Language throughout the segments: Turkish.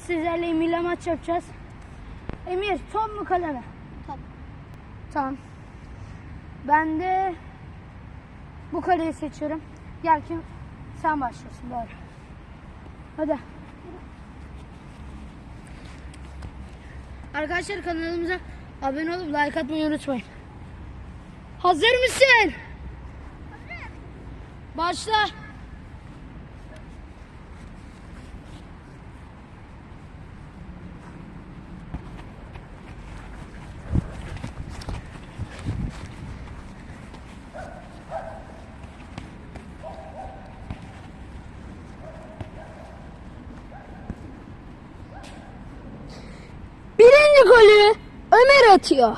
sizlerle Emir'le maç yapacağız. Emir top mu kale mi? Top. Tamam. Ben de bu kaleyi seçiyorum. Gel kim? Sen başlıyorsun doğru. Hadi. Arkadaşlar kanalımıza abone olup like atmayı unutmayın. Hazır mısın? Başla. Birinci golü Ömer atıyor.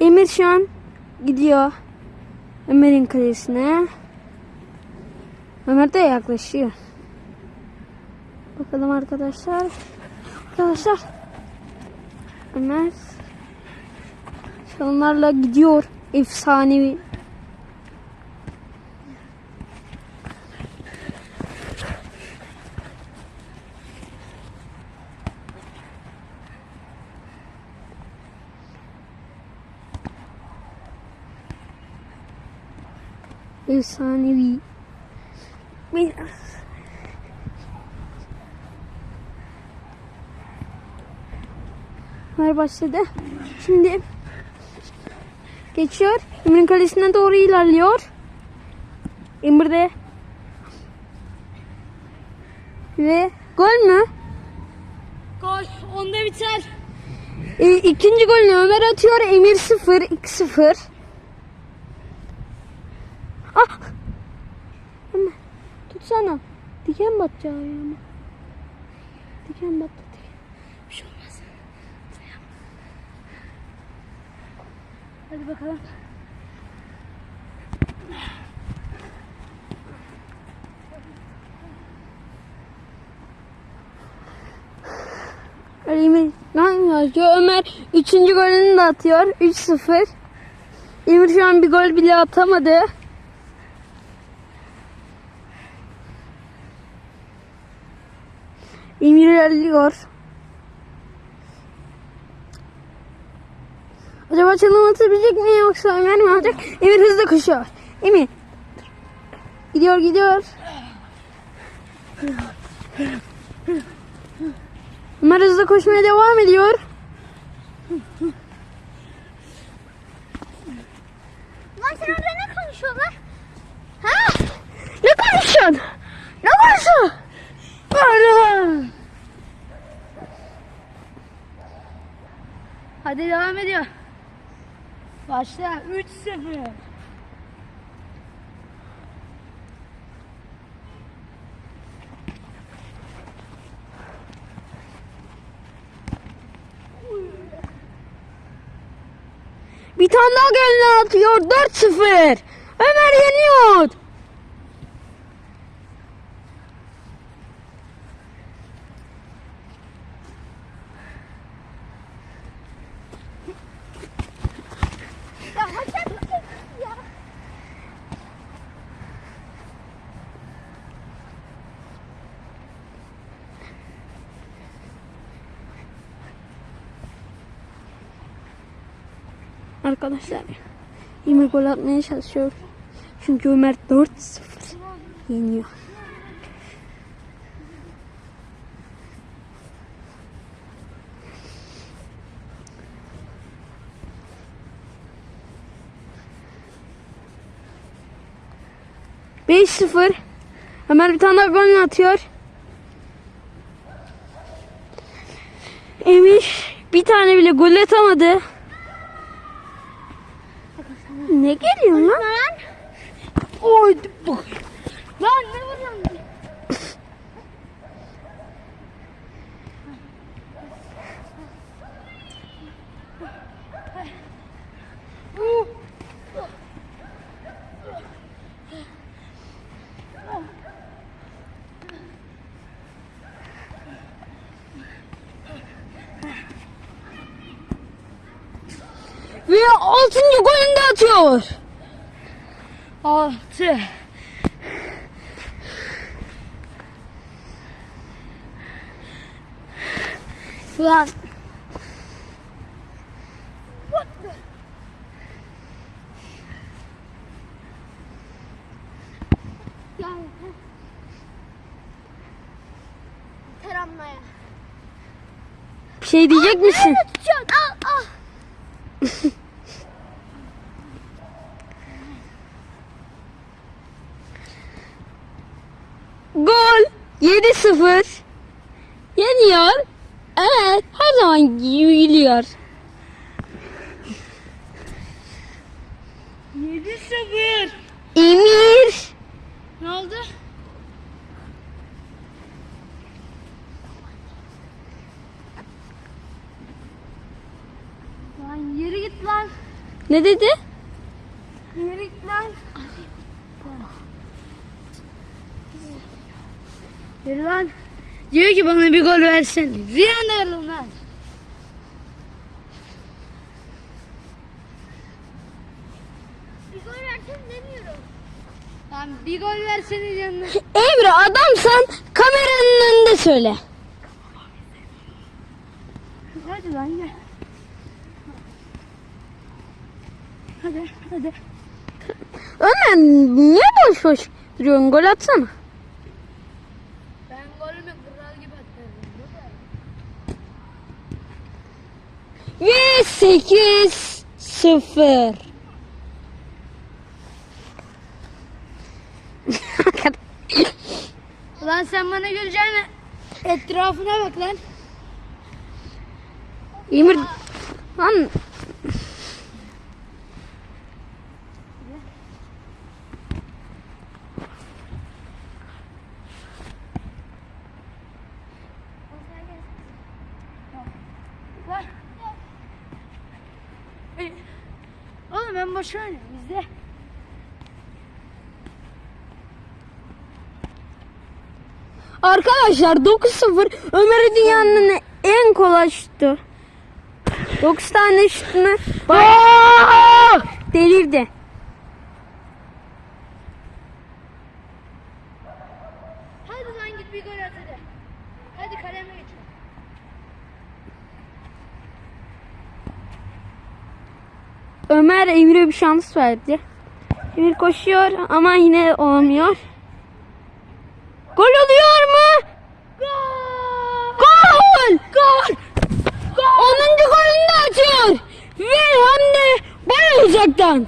Emir şu an gidiyor Ömer'in kalesine. Ömer de yaklaşıyor. Bakalım arkadaşlar. Arkadaşlar. Ömer çalımlarla gidiyor. Efsanevi. Efsanevi. Biraz. Ömer başladı. Şimdi geçiyor. Emir'in kalesine doğru ilerliyor. Emir de ve gol mü? Gol. Onda biter. E, ikinci golünü Ömer atıyor. Emir 0 2-0. Ah! Ömer tutsana. Diken battı ayağıma. Diken battı. Diken. Bir şey olmaz. Hadi bakalım. Ömer üçüncü golünü de atıyor. 3-0. Emir şu an bir gol bile atamadı. Emir ilerliyor. Acaba çalım atabilecek mi yoksa Ömer mi alacak? Emir hızlı koşuyor. Emir. Gidiyor gidiyor. Ömer hızlı koşmaya devam ediyor. Lan sen orada ne Hadi devam ediyor. Başla. 3-0. Bir tane daha golünü atıyor. 4-0. Ömer yeniyor. Arkadaşlar Emir gol atmaya çalışıyor. Çünkü Ömer 4-0 yeniyor. Beş sıfır. Ömer bir tane gol atıyor. Emir bir tane bile gol atamadı. Ne geliyor lan? Oy bak. Lan ne vuruyorsun? Ve altıncı golünü de atıyor. Altı. Ulan. Gel. Teramlaya. Bir şey diyecek misin? Tutuyorsun al al. Gol 7-0. Yeniyor. Evet her zaman. Yedi sıfır. Emir. Ne oldu? Lan yürü git lan. Ne dedi? Yürü git lan. Yürü lan. Diyor ki bana bir gol versene. Ziyan lan. Bir gol versen demiyorum. Lan bir gol versene canına. Emre adamsan kameranın önünde söyle. Hadi lan gel. Hadi hadi. Ömer niye boş boş duruyorsun? Gol atsana. Ve 8 0. Ulan sen bana güleceğine etrafına bak lan. Emir lan Lan. Ey, Boş oynuyorum bizde. Arkadaşlar 9-0 Ömer'e dünyanın en kolay şutu. 9 tane şutunu delirdi. Hadi lan git bir gol at hadi. Hadi kaleme geç. Ömer Emir'e bir şans verdi. Emir koşuyor ama yine olamıyor. Gol oluyor mu? Gol! Gol! Gol! Gol! 10. golünü de atıyor. Ve hem de bayağı uzaktan.